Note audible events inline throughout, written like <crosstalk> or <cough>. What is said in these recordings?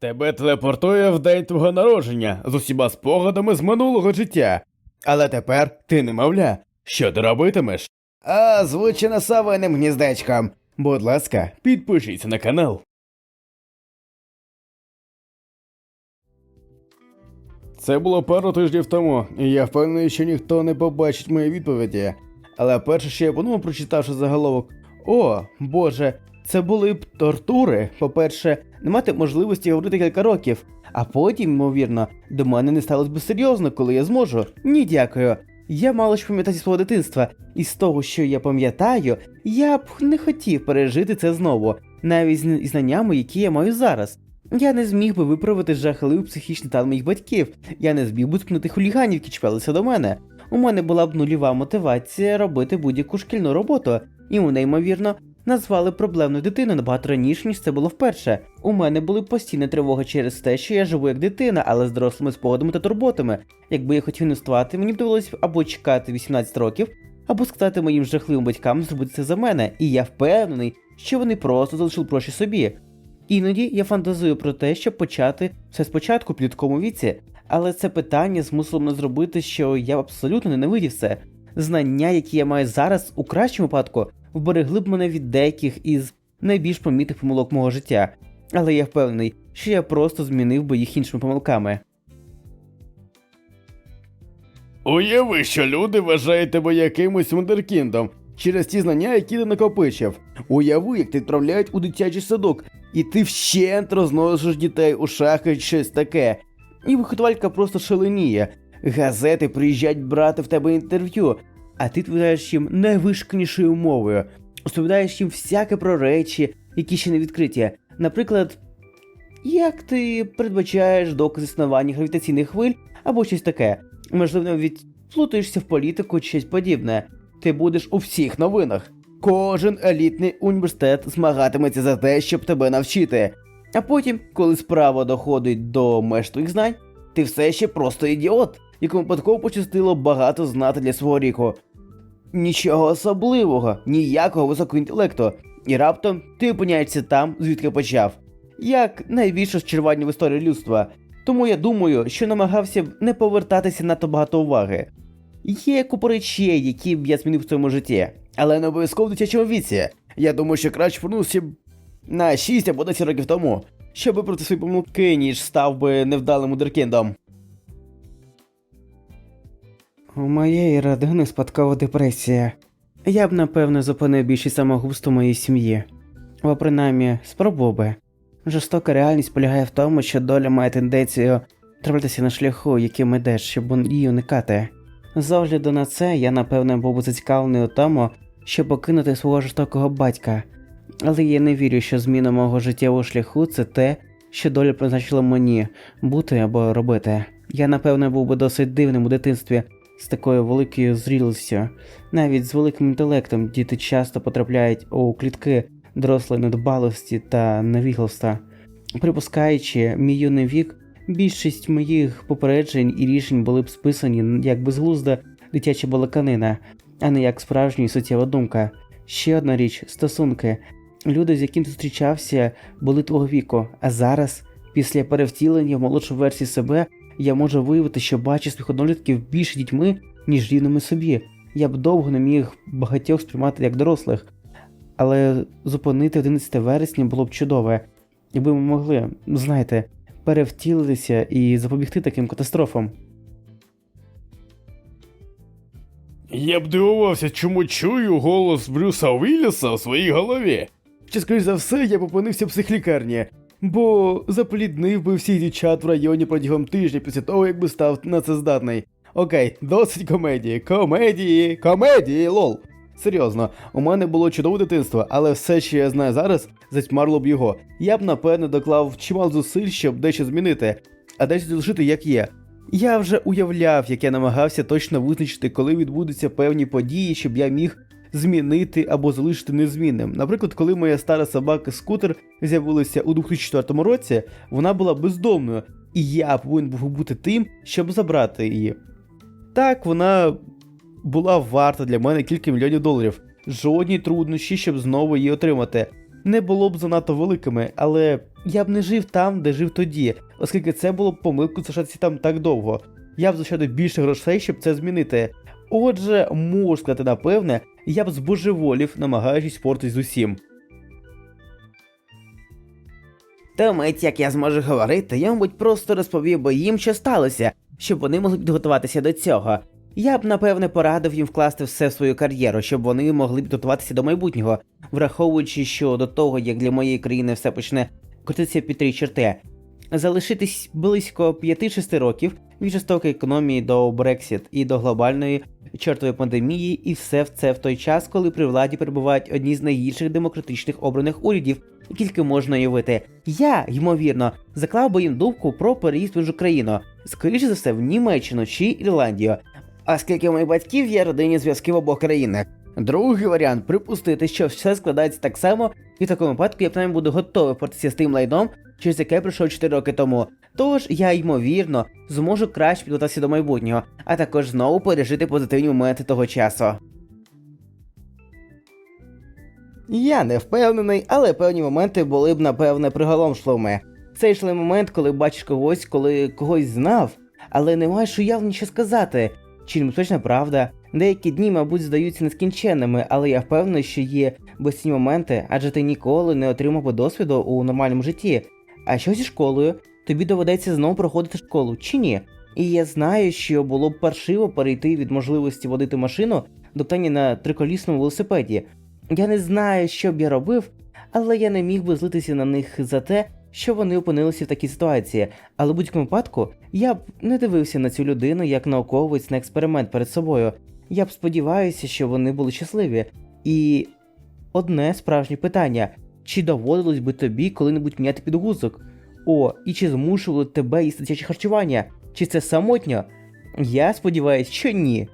Тебе телепортує в день твого народження з усіма спогадами з минулого життя. Але тепер ти немовля. Що ти робитимеш? А, звучено совиним гніздечком. Будь ласка, підпишіться на канал. Це було пару тижнів тому, і я впевнений, що ніхто не побачить мої відповіді. Але перше, що я подумав, прочитавши заголовок: О, Боже, це були б тортури. По-перше, не мати можливості говорити кілька років, а потім, ймовірно, до мене не сталося б серйозно, коли я зможу. Ні, дякую. Я мало що пам'ятаю зі свого дитинства, і з того, що я пам'ятаю, я б не хотів пережити це знову, навіть з знаннями, які я маю зараз. Я не зміг би виправити жахливий психічний стан моїх батьків, я не зміг би спинити хуліганів, які чіпалися до мене. У мене була б нульова мотивація робити будь-яку шкільну роботу, і мене, ймовірно, назвали проблемною дитиною набагато раніше, ніж це було вперше. У мене були постійні тривоги через те, що я живу як дитина, але з дорослими спогадами та турботами. Якби я хотів інвестувати, мені б довелося або чекати 18 років, або сказати моїм жахливим батькам зробити це за мене, і я впевнений, що вони просто залишили гроші собі. Іноді я фантазую про те, щоб почати все спочатку в підлітковому віці, але це питання змусило мене зробити, що я абсолютно ненавидів це. Знання, які я маю зараз, у кращому випадку, вберегли б мене від деяких із найбільш помітних помилок мого життя, але я впевнений, що я просто змінив би їх іншими помилками. Уяви, що люди вважають тебе якимось вундеркіндом через ті знання, які ти накопичив. Уяви, як ти відправляють у дитячий садок, і ти вщент розносиш дітей у шахи чи щось таке. І вихователька просто шаленіє. Газети приїжджають брати в тебе інтерв'ю, а ти відповідаєш їм найвишканішою мовою. Розповідаєш їм всяке про речі, які ще не відкриті. Наприклад, як ти передбачаєш доказ існування гравітаційних хвиль або щось таке. Можливо, навіть плутаєшся в політику чи щось подібне. Ти будеш у всіх новинах. Кожен елітний університет змагатиметься за те, щоб тебе навчити. А потім, коли справа доходить до меж твоїх знань, ти все ще просто ідіот, якому випадково пощастило багато знати для свого ріку. Нічого особливого, ніякого високого інтелекту. І раптом ти опиняєшся там, звідки почав. Як найбільше розчарування в історії людства. Тому я думаю, що намагався б не повертатися надто багато уваги. Є купа речей, які б я змінив в своєму житті, але не обов'язково в дитячому віці. Я думаю, що краще повернувся б на 6 або 10 років тому, щоб виправити свої помилки, ніж став би невдалим удеркіндом. У моєї родини спадкова депресія. Я б напевно зупинив більшість самогубств у моїй сім'ї. Або принаймні спробував би. Жорстока реальність полягає в тому, що доля має тенденцію траплятися на шляху, яким ідеш, щоб її уникати. З огляду на це, я напевне був би зацікавлений у тому, щоб покинути свого жорстокого батька. Але я не вірю, що зміна мого життєвого шляху це те, що доля призначила мені бути або робити. Я напевне був би досить дивним у дитинстві з такою великою зрілістю. Навіть з великим інтелектом діти часто потрапляють у клітки дорослої недбалості та невігластва. Припускаючи мій юний вік, більшість моїх попереджень і рішень були б списані як безглузда дитяча балаканина, а не як справжня суттєва думка. Ще одна річ стосунки. Люди, з яким ти зустрічався, були твого віку, а зараз, після перевтілення в молодшу версію себе, я можу виявити, що бачу своїх однолітків більше дітьми, ніж рівними собі. Я б довго не міг багатьох сприймати як дорослих, але зупинити 11 вересня було б чудове, якби ми могли, знаєте, перевтілитися і запобігти таким катастрофам. Я б дивувався, чому чую голос Брюса Вілліса в своїй голові. Чи, скоріш за все, я б опинився в психлікарні, бо запліднив би всіх дівчат в районі протягом тижня після того, як би став на це здатний. Окей, досить комедії, комедії, комедії, лол. Серйозно, у мене було чудове дитинство, але все, що я знаю зараз, затьмарло б його. Я б напевне доклав чимало зусиль, щоб дещо змінити, а дещо залишити як є. Я вже уявляв, як я намагався точно визначити, коли відбудуться певні події, щоб я міг змінити або залишити незмінним. Наприклад, коли моя стара собака скутер з'явилася у 2004 році, вона була бездомною, і я повинен був бути тим, щоб забрати її. Так, вона була варта для мене кілька мільйонів доларів. Жодні труднощі, щоб знову її отримати. не було б занадто великими, але я б не жив там, де жив тоді, оскільки це було б помилкою залишатися там так довго. Я б заощадив більше грошей, щоб це змінити. Отже, можу сказати напевне, я б збожеволів, намагаючись спортись з усім. Та мить, як я зможу говорити, я, мабуть, просто розповів би їм, що сталося, щоб вони могли підготуватися до цього. Я б, напевне, порадив їм вкласти все в свою кар'єру, щоб вони могли підготуватися до майбутнього, враховуючи, що до того, як для моєї країни все почне крутитися під три черти, залишитись близько 5-6 років від жорстокої економії до Брексіт і до глобальної чортової пандемії, і все в це в той час, коли при владі перебувають одні з найгірших демократичних обраних урядів, і тільки можна уявити. Я, ймовірно, заклав би їм думку про переїзд в країну, скоріше за все, в Німеччину чи Ірландію, оскільки у моїх батьків є родинні зв'язки в обох країнах. Другий варіант припустити, що все складається так само, і в такому випадку я принаймні буду готовий з тим лайном, через яке пройшов 4 роки тому. Тож я ймовірно зможу краще підготуватися до майбутнього, а також знову пережити позитивні моменти того часу. Я не впевнений, але певні моменти були б, напевне, приголомшливими. Цей ж момент, коли бачиш когось, коли когось знав, але не маєш уявлення, що сказати. Чи небезпечна правда? Деякі дні, мабуть, здаються нескінченними, але я впевнений, що є безцінні моменти, адже ти ніколи не отримав би досвіду у нормальному житті. А що зі школою? Тобі доведеться знову проходити школу, чи ні? І я знаю, що було б паршиво перейти від можливості водити машину до питання на триколісному велосипеді. Я не знаю, що б я робив, але я не міг би злитися на них за те, що вони опинилися в такій ситуації. Але в будь-якому випадку я б не дивився на цю людину як науковець на експеримент перед собою. Я б сподіваюся, що вони були щасливі. І одне справжнє питання: чи доводилось би тобі коли-небудь міняти підгузок? О, і чи змушували тебе їсти дитяче харчування? Чи це самотньо? Я сподіваюся, що ні.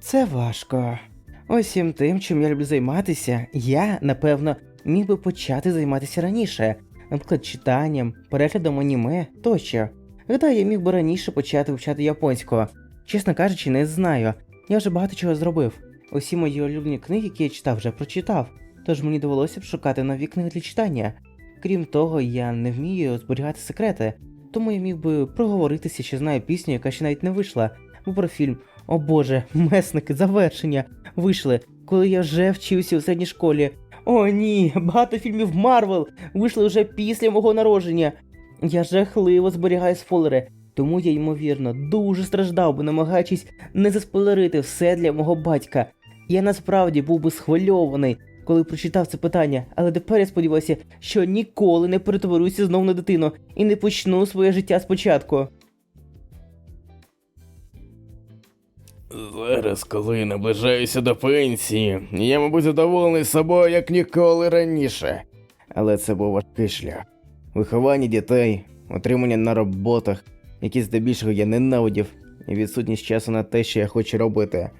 Це важко. Усім тим, чим я люблю займатися, я, напевно, міг би почати займатися раніше, наприклад, читанням, переглядом аніме тощо. Гадаю, я міг би раніше почати вивчати японську. Чесно кажучи, не знаю. Я вже багато чого зробив. Усі мої улюблені книги, які я читав, вже прочитав, тож мені довелося б шукати нові книги для читання. Крім того, я не вмію зберігати секрети, тому я міг би проговоритися, що знаю пісню, яка ще навіть не вийшла, або про фільм. О боже, месники, завершення вийшли, коли я вже вчився у середній школі. О ні, багато фільмів Марвел вийшли вже після мого народження. Я жахливо зберігаю спойлери, тому я, ймовірно, дуже страждав би, намагаючись не заспойлерити все для мого батька. Я насправді був би схвильований, коли прочитав це питання, але тепер я сподіваюся, що ніколи не перетворюся знову на дитину і не почну своє життя спочатку. Зараз, коли наближаюся до пенсії, я, мабуть, задоволений собою як ніколи раніше. Але це був важкий шлях. Виховання дітей, отримання на роботах, які здебільшого я ненавидів, і відсутність часу на те, що я хочу робити.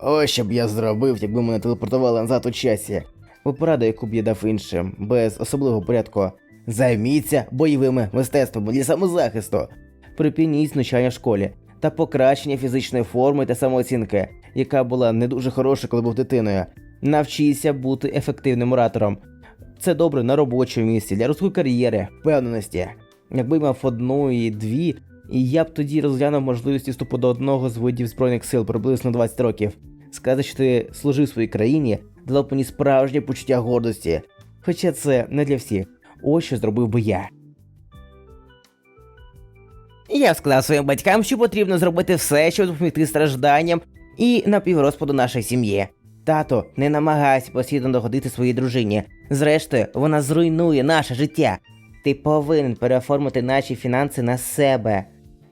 Ось що б я зробив, якби мене телепортували назад у часі. Бо пораду, яку б я дав іншим, без особливого порядку. Займіться бойовими мистецтвами для самозахисту. Припиніть знущання в школі та покращення фізичної форми та самооцінки, яка була не дуже хороша, коли був дитиною. Навчіться бути ефективним оратором. Це добре на робочому місці, для розвитку кар'єри, впевненості. Якби мав одну і дві, і я б тоді розглянув можливості вступу до одного з видів збройних сил приблизно 20 років. Сказати, що ти служив своїй країні, дало б мені справжнє почуття гордості. Хоча це не для всіх. Ось що зробив би я. Я сказав своїм батькам, що потрібно зробити все, щоб допомогти стражданням і напіврозпаду нашої сім'ї. Тато, не намагайся постійно догодити своїй дружині. Зрештою, вона зруйнує наше життя. Ти повинен переоформити наші фінанси на себе.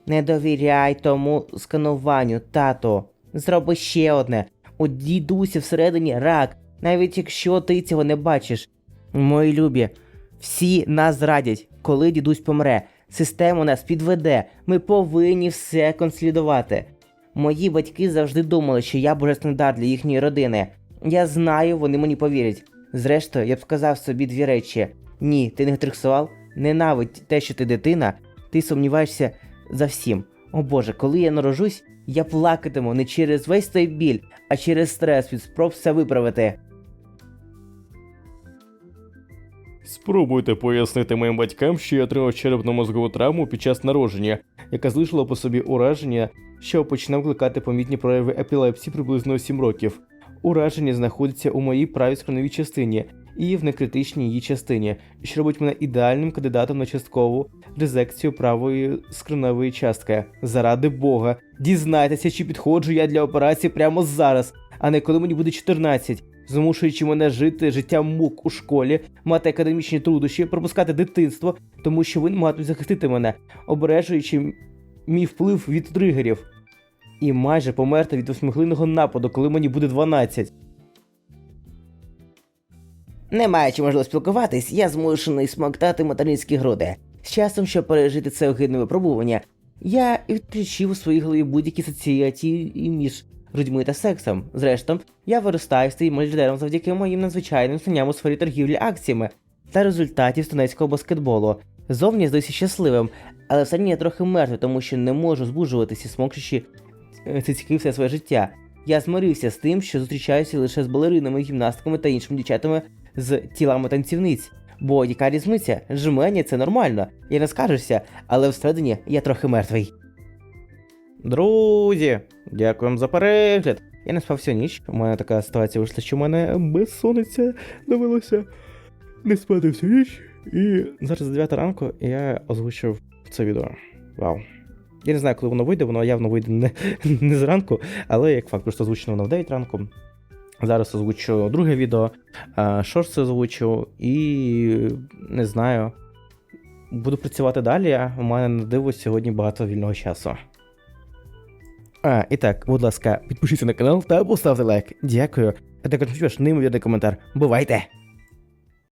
Не довіряй тому скануванню, тато. Зроби ще одне. У дідусі всередині рак, навіть якщо ти цього не бачиш. Мої любі, всі нас зрадять, коли дідусь помре. Система нас підведе. Ми повинні все консолідувати. Мої батьки завжди думали, що я божественний для їхньої родини. Я знаю, вони мені повірять. Зрештою, я б сказав собі дві речі: ні, ти не гетеросексуал, ненавидь те, що ти дитина, ти сумніваєшся за всім. О Боже, коли я народжусь, я плакатиму не через весь цей біль, а через стрес від спроб все виправити. Спробуйте пояснити моїм батькам, що я отримав черепно мозгову травму під час народження, яка залишила по собі ураження, що починав викликати помітні прояви епілепсії приблизно 7 років. Ураження знаходиться у моїй правій скроновій частині, і в некритичній її частині, що робить мене ідеальним кандидатом на часткову резекцію правої скронової частки. Заради Бога, дізнайтеся, чи підходжу я для операції прямо зараз, а не коли мені буде 14, змушуючи мене жити життям мук у школі, мати академічні труднощі, пропускати дитинство, тому що ви не могли захистити мене, обережуючи мій вплив від тригерів. І майже померти від восьмихвилинного нападу, коли мені буде 12. Не маючи можливості спілкуватись, я змушений смоктати материнські груди. З часом, щоб пережити це огидне випробування, я відключив у своїй голові будь-які асоціації між грудьми та сексом. Зрештою, я виростаю стаю мільярдером завдяки моїм надзвичайним знанням у сфері торгівлі акціями та результатів студентського баскетболу. Зовні здаюся щасливим, але всередині я трохи мертвий, тому що не можу збуджуватися, смокчучи е, цицьки все своє життя. Я змирився з тим, що зустрічаюся лише з балеринами, гімнастками та іншими дівчатами з тілами танцівниць. Бо яка різниця? Жмені це нормально, я не скажуся, але всередині я трохи мертвий. Друзі, дякуємо за перегляд. Я не спав всю ніч. У мене така ситуація вийшла, що в мене безсонниця довелося не спати всю ніч. І зараз 9 ранку і я озвучив це відео. Вау. Я не знаю, коли воно вийде, воно явно вийде не, <laughs> не зранку, але як факт, просто озвучено воно в 9 ранку. Зараз озвучу друге відео, а, шорти озвучу і не знаю. Буду працювати далі. У мене на диво сьогодні багато вільного часу. А, і так, будь ласка, підпишіться на канал та поставте лайк. Дякую. А також неймовірний коментар. Бувайте!